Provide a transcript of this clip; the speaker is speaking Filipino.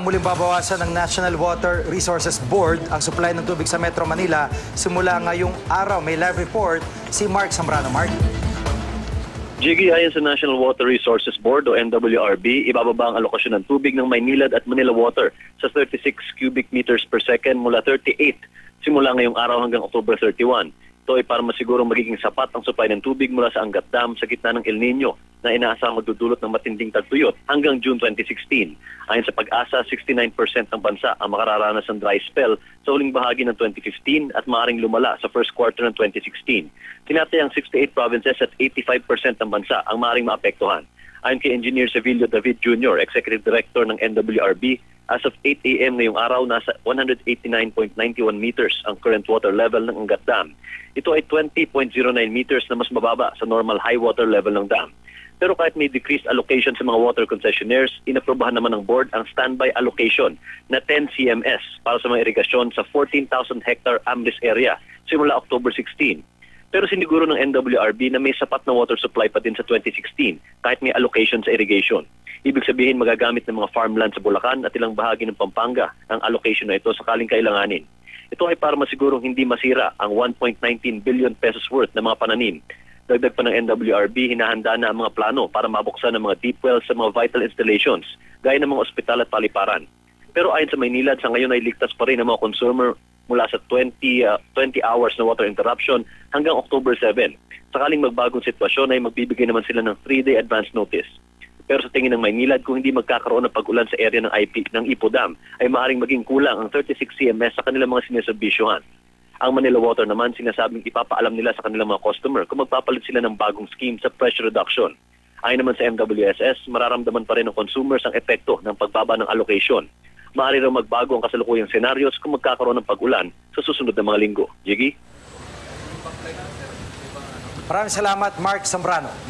Muling babawasan ng National Water Resources Board ang supply ng tubig sa Metro Manila simula ngayong araw. May live report si Mark Zambrano. Mark? Jiggy, ayon sa National Water Resources Board o NWRB, ibababa ang alokasyon ng tubig ng Maynilad at Manila Water sa 36 cubic meters per second mula 38 simula ngayong araw hanggang October 31. Ito ay para masigurong magiging sapat ang supply ng tubig mula sa Angat Dam sa gitna ng El Nino na inaasahang magdudulot ng matinding tagtuyot hanggang June 2016. Ayon sa pag-asa, 69% ng bansa ang makararanas ng dry spell sa huling bahagi ng 2015 at maaaring lumala sa first quarter ng 2016. Tinatayang 68 provinces at 85% ng bansa ang maaaring maapektuhan. Ayon kay Engineer Sevilio David Jr., Executive Director ng NWRB, as of 8 a.m. ngayong araw, nasa 189.91 meters ang current water level ng Angat Dam. Ito ay 20.09 meters na mas mababa sa normal high water level ng dam. Pero kahit may decreased allocation sa mga water concessionaires, inaprobahan naman ng board ang standby allocation na 10 CMS para sa mga irigasyon sa 14,000 hectare AMRIS area simula October 16. Pero siniguro ng NWRB na may sapat na water supply pa din sa 2016 kahit may allocation sa irrigation. Ibig sabihin magagamit ng mga farmland sa Bulacan at ilang bahagi ng Pampanga ang allocation na ito sakaling kailanganin. Ito ay para masigurong hindi masira ang 1.19 billion pesos worth ng mga pananim. Dagdag pa ng NWRB, hinahanda na ang mga plano para mabuksan ng mga deep wells sa mga vital installations, gaya ng mga ospital at paliparan. Pero ayon sa Maynilad, sa ngayon ay ligtas pa rin ang mga consumer mula sa 20, uh, 20 hours na water interruption hanggang October 7. Sakaling magbagong sitwasyon ay magbibigay naman sila ng 3-day advance notice. Pero sa tingin ng Maynilad, kung hindi magkakaroon ng pag-ulan sa area ng IP ng Ipo Dam, ay maaaring maging kulang ang 36 CMS sa kanilang mga sineservisyohan. Ang Manila Water naman sinasabing ipapaalam nila sa kanilang mga customer kung magpapalit sila ng bagong scheme sa pressure reduction. Ayon naman sa MWSS, mararamdaman pa rin ng consumers ang epekto ng pagbaba ng allocation maaari raw magbago ang kasalukuyang senaryos kung magkakaroon ng pag-ulan sa susunod na mga linggo. Jiggy? Maraming salamat, Mark Zambrano.